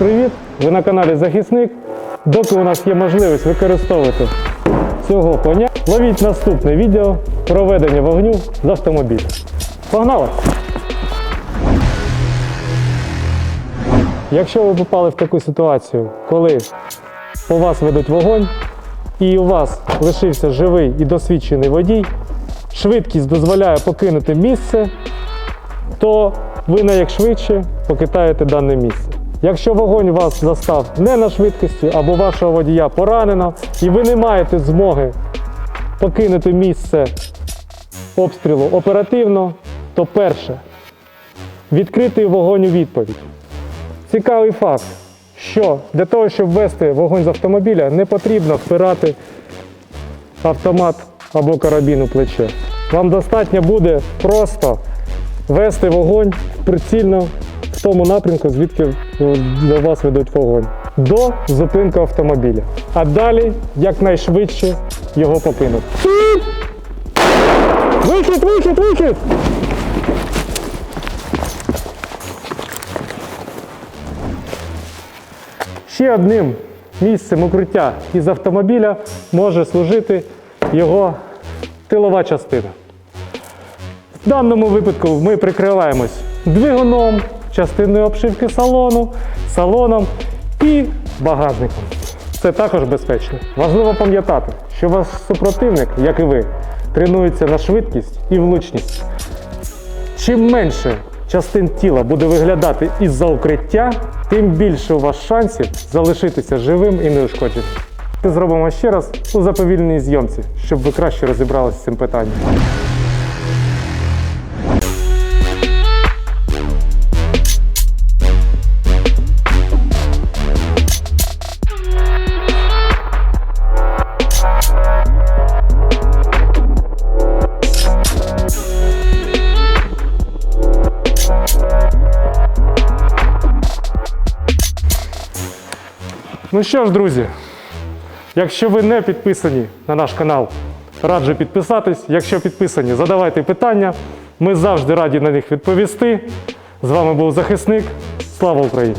Ви на каналі Захисник. Доки у нас є можливість використовувати цього коня, ловіть наступне відео про ведення вогню з автомобіля. Погнали! Якщо ви попали в таку ситуацію, коли по вас ведуть вогонь, і у вас лишився живий і досвідчений водій, швидкість дозволяє покинути місце, то ви найякшвидше покидаєте дане місце. Якщо вогонь вас застав не на швидкості або вашого водія поранено, і ви не маєте змоги покинути місце обстрілу оперативно, то перше відкритий вогонь у відповідь. Цікавий факт, що для того, щоб вести вогонь з автомобіля, не потрібно впирати автомат або карабін у плече. Вам достатньо буде просто вести вогонь прицільно в тому напрямку, звідки до вас ведуть вогонь, до зупинки автомобіля. А далі якнайшвидше його покинути. Вихід, вихід, вихід! Ще одним місцем укриття із автомобіля може служити його тилова частина. В даному випадку ми прикриваємось двигуном, частиною обшивки салону, салоном і багажником. Це також безпечно. Важливо пам'ятати, що ваш супротивник, як і ви, тренується на швидкість і влучність. Чим менше частин тіла буде виглядати із-за укриття, тим більше у вас шансів залишитися живим і неушкодженим. Це зробимо ще раз у заповільній зйомці, щоб ви краще розібралися з цим питанням. Ну що ж, друзі, якщо ви не підписані на наш канал, раджу підписатись. Якщо підписані, задавайте питання. Ми завжди раді на них відповісти. З вами був захисник. Слава Україні!